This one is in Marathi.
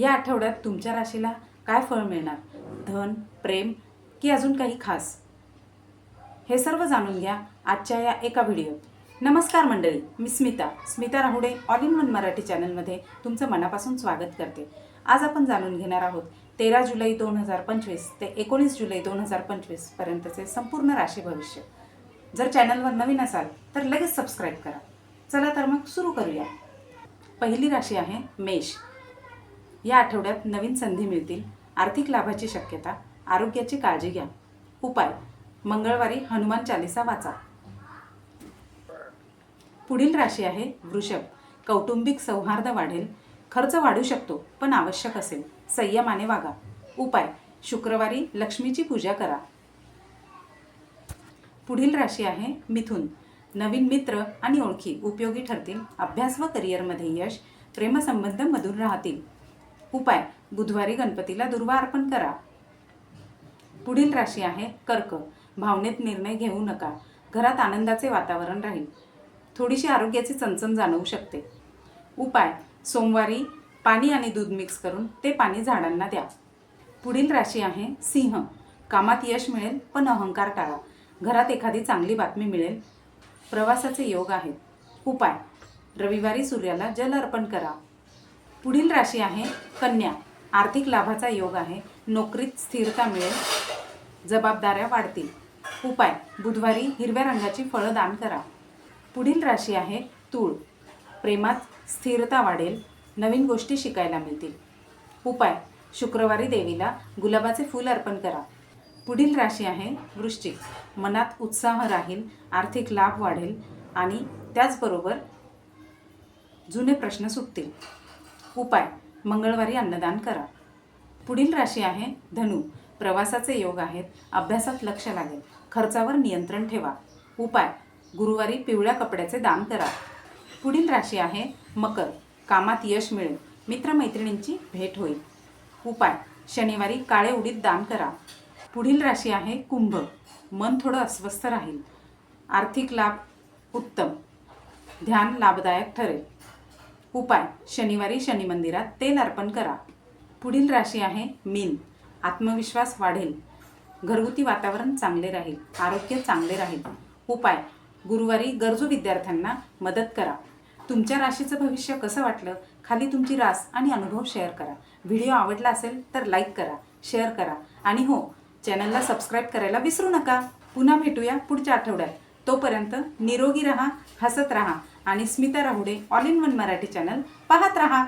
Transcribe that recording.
या आठवड्यात तुमच्या राशीला काय फळ मिळणार? धन प्रेम की अजून काही खास? हे सर्व जाणून घ्या आजच्या या एका व्हिडिओत. नमस्कार मंडळी मी Smita. Smita Rahude all in one Marathi चॅनलमध्ये तुमचं मनापासून स्वागत करते. आज आपण जाणून घेणार आहोत तेरा जुलै दोन हजार पंचवीस ते एकोणीस जुलै दोन हजार पंचवीस पर्यंतचे संपूर्ण राशी भविष्य. जर चॅनलवर नवीन असाल तर लगेच सबस्क्राईब करा. चला तर मग सुरू करूया. पहिली राशी आहे मेष. या आठवड्यात नवीन संधी मिळतील. आर्थिक लाभाची शक्यता आरोग्याची काळजी घ्या. उपाय मंगळवारी हनुमान चालिसा वाचा. पुढील राशी आहे वृषभ. कौटुंबिक सौहार्द वाढेल. खर्च वाढू शकतो पण आवश्यक असेल. संयमाने वागा. उपाय शुक्रवारी लक्ष्मीची पूजा करा. पुढील राशी आहे मिथुन. नवीन मित्र आणि ओळखी उपयोगी ठरतील. अभ्यास व करिअरमध्ये यश प्रेमसंबंध मधून राहतील. उपाय. बुधवारी गणपतीला दुर्वा अर्पण करा. पुढील राशी आहे कर्क. भावनेत निर्णय घेऊ नका. घरात आनंदाचे वातावरण राहील. थोडीशी आरोग्याची चणचण जाणवू शकते. उपाय. सोमवारी पाणी आणि दूध मिक्स करून ते पाणी झाडांना द्या. पुढील राशी आहे सिंह. कामात यश मिळेल पण अहंकार टाळा. घरात एखादी चांगली बातमी मिळेल. प्रवासाचे योग आहेत. उपाय. रविवारी सूर्याला जल अर्पण करा. पुढील राशी आहे कन्या. आर्थिक लाभाचा योग आहे. नोकरीत स्थिरता मिळेल. जबाबदाऱ्या वाढतील. उपाय. बुधवारी हिरव्या रंगाची फळं दान करा. पुढील राशी आहे तूळ. प्रेमात स्थिरता वाढेल. नवीन गोष्टी शिकायला मिळतील. उपाय. शुक्रवारी देवीला गुलाबाचे फूल अर्पण करा. पुढील राशी आहे वृश्चिक. मनात उत्साह राहील. आर्थिक लाभ वाढेल. आणि त्याचबरोबर जुने प्रश्न सुटतील. उपाय. मंगळवारी अन्नदान करा. पुढील राशी आहे धनु. प्रवासाचे योग आहेत. अभ्यासात लक्ष लागेल. खर्चावर नियंत्रण ठेवा. उपाय. गुरुवारी पिवळ्या कपड्याचे दान करा. पुढील राशी आहे मकर. कामात यश मिळेल. मित्रमैत्रिणींची भेट होईल. उपाय. शनिवारी काळे उडीत दान करा. पुढील राशी आहे कुंभ. मन थोडं अस्वस्थ राहील. आर्थिक लाभ उत्तम. ध्यान लाभदायक ठरेल. उपाय. शनिवारी शनी मंदिरात तेल अर्पण करा. पुढील राशी आहे मीन. आत्मविश्वास वाढेल. घरगुती वातावरण चांगले राहील. आरोग्य चांगले राहील. उपाय. गुरुवारी गरजू विद्यार्थ्यांना मदत करा. तुमच्या राशीचं भविष्य कसं वाटलं? खाली तुमची रास आणि अनुभव शेअर करा. व्हिडिओ आवडला असेल तर लाईक करा शेअर करा. आणि हो चॅनलला सबस्क्राईब करायला विसरू नका. पुन्हा भेटूया पुढच्या आठवड्यात. तोपर्यंत निरोगी रहा हसत रहा आणि Smita Rahude all in one Marathi channel पाहत रहा.